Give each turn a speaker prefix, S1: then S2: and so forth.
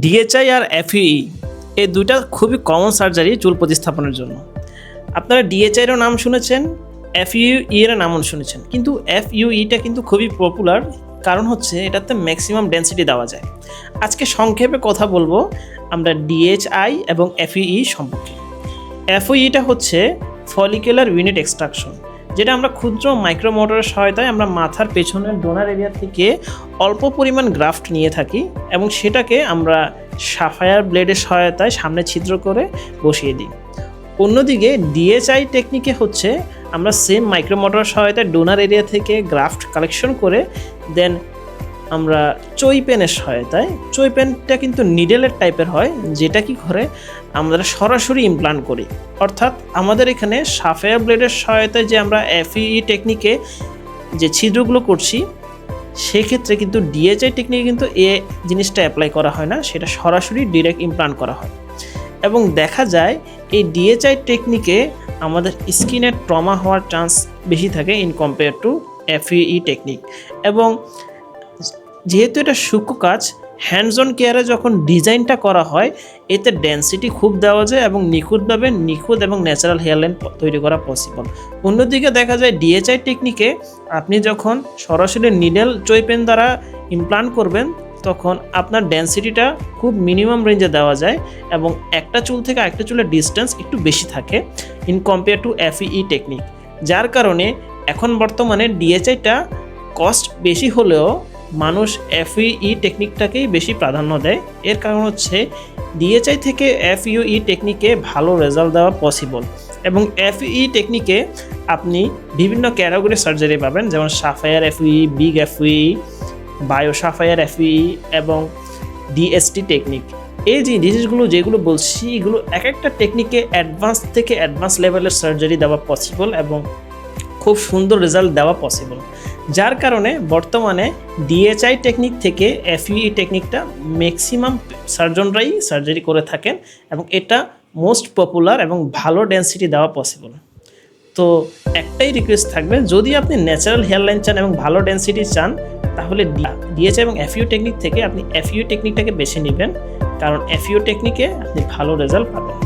S1: ডিএচআই আর এফইই এই দুইটা খুবই কমন সার্জারি চুল প্রতিস্থাপনের জন্য। আপনারা ডিএচআইয়েরও নাম শুনেছেন এফইউ এর নামও শুনেছেন, কিন্তু এফইউইটা কিন্তু খুবই পপুলার কারণ হচ্ছে এটাতে ম্যাক্সিমাম ডেন্সিটি দেওয়া যায়। আজকে সংক্ষেপে কথা বলব আমরা ডিএচআই এবং এফইই সম্পর্কে। এফওইটা হচ্ছে ফলিকুলার ইউনিট এক্সট্রাকশন যেটা আমরা ক্ষুদ্র মাইক্রো মোটরের সহায়তায় আমরা মাথার পেছনের ডোনার এরিয়া থেকে অল্প পরিমাণ গ্রাফট নিয়ে থাকি এবং সেটাকে আমরা সাফায়ার ব্লেডের সহায়তায় সামনে ছিদ্র করে বসিয়ে দিই। অন্যদিকে ডিএচআই টেকনিকে হচ্ছে আমরা সেম মাইক্রোমোটর সহায়তায় ডোনার এরিয়া থেকে গ্রাফট কালেকশন করে দেন আমরা চই পেনের সহায়তায়, চই পেনটা কিন্তু নিডেলের টাইপের হয়, যেটা কি করে আমরা সরাসরি ইমপ্লান্ট করি। অর্থাৎ আমাদের এখানে সাফেয়ার ব্লেডের সহায়তায় যে আমরা এফইই টেকনিকে যে ছিদ্রগুলো করছি, সেক্ষেত্রে কিন্তু ডিএচআই টেকনিকে কিন্তু এ জিনিসটা অ্যাপ্লাই করা হয় না, সেটা সরাসরি ডিরেক্ট ইমপ্লান্ট করা হয়। এবং দেখা যায়, এই ডিএচআই টেকনিকে আমাদের স্কিনের ট্রমা হওয়ার চান্স বেশি থাকে in compare to FUE technique এবং যেহেতু এটা সূক্ষ্ম কাজ হ্যান্ডস অন কেয়ারে যখন ডিজাইনটা করা হয়, এতে ডেন্সিটি খুব দেওয়া যায় এবং নিখুঁতভাবে নিখুঁত এবং ন্যাচারাল হেয়ারলাইন তৈরি করা পসিবল অন্যদিকে দেখা যায় ডিএচআই টেকনিকে আপনি যখন সরাসরি নিডেল চই পেন দ্বারা ইমপ্লান্ট করবেন, তখন আপনার ডেন্সিটিটা খুব মিনিমাম রেঞ্জে দেওয়া যায় এবং একটা চুল থেকে আরেকটা চুলের ডিস্টেন্স একটু বেশি থাকে in compare to FUE technique যার কারণে এখন বর্তমানে ডিএচআইটা কস্ট বেশি হলেও মানুষ এফইই টেকনিকটাকেই বেশি প্রাধান্য দেয়। এর কারণ হচ্ছে ডিএচআই থেকে এফইউই টেকনিকে ভালো রেজাল্ট দেওয়া পসিবল এবং এফইই টেকনিকে আপনি বিভিন্ন ক্যাটাগরি সার্জারি পাবেন, যেমন sapphire FUE big FUE bio sapphire FUE এবং ডিএসটি টেকনিক এই যে জিনিসগুলো যেগুলো বলছি, এগুলো এক একটা টেকনিকে অ্যাডভান্স থেকে অ্যাডভান্স লেভেলের সার্জারি দেওয়া পসিবল এবং খুব সুন্দর রেজাল্ট দেওয়া পসিবল যার কারণে বর্তমানে ডিএচআই টেকনিক থেকে এফইই টেকনিকটা ম্যাক্সিমাম সার্জনরাই সার্জারি করে থাকেন এবং এটা মোস্ট পপুলার এবং ভালো ডেন্সিটি দেওয়া পসিবল তো একটাই রিকোয়েস্ট থাকবে, যদি আপনি ন্যাচারাল হেয়ারলাইন চান এবং ভালো ডেন্সিটি চান, তাহলে ডিএচআই এবং এফইউ টেকনিক থেকে আপনি এফইউ টেকনিকটাকে বেছে নেবেন, কারণ এফইউ টেকনিকে আপনি ভালো রেজাল্ট পাবেন।